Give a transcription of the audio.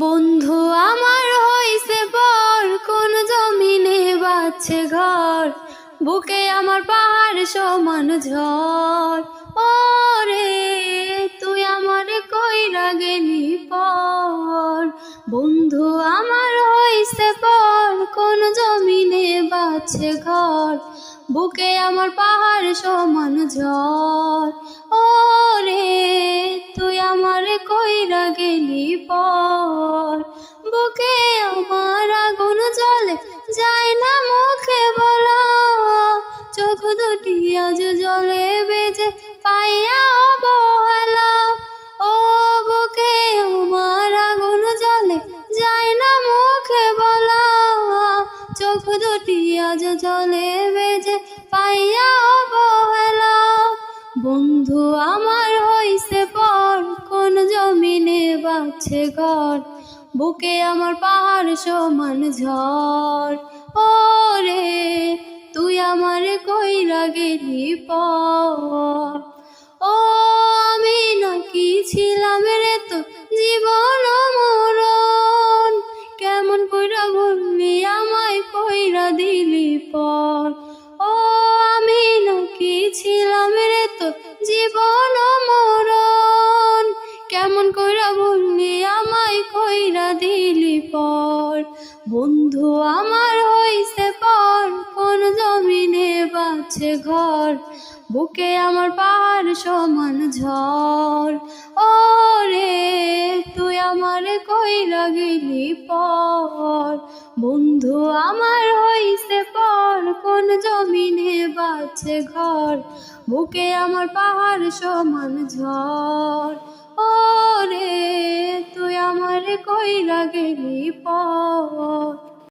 বন্ধু, আমার হইছে পর। কোন জমিনে বাচ্ছে ঘর। বুকে আমার পাহাড় সমান ঝড়। ও রে তুই আমার কইরা গেলি পর। বন্ধু, আমার হইছে পর। কোন জমিনে বাচ্ছে ঘর। বুকে আমার পাহাড় সমান ঝড়। ও রে তুই আমার কইরা গেলি পর। আজ জলে বেজে পাইয়া অবহেলা? ও বুকে আমার আগুন জ্বলে যায় না মুখে বলা। চোখ দুটি আজ জলে বেজে পাইয়া অবহেলা। বন্ধু আমার হইছে পর, কোন জমিনে বাচ্ছে ঘর? বুকে আমার পাহাড় সমান ঝড়। ও রে গেলি ও, আমি নাকি ছিলাম রে তো জীবন মরণ কেমন কইরা বললি আমায় কইরা দিলি পর ও, আমি নাকি ছিলাম রে তো জীবন মরণ কেমন কইরা বললি আমায় কইরা দিলি পর বন্ধু আমার হইছে পর, কোন জমিনে বাছে ঘর, বুকে আমার পাহাড় সমান ঝড়। ও রে তুই আমার কইরা লাগিলি পর? বন্ধু, আমার হইছে পর, কোন জমিনে বাছে ঘর? বুকে আমার পাহাড় সমান ঝড়। ও রে তুই আমার কইরা গেলি পর?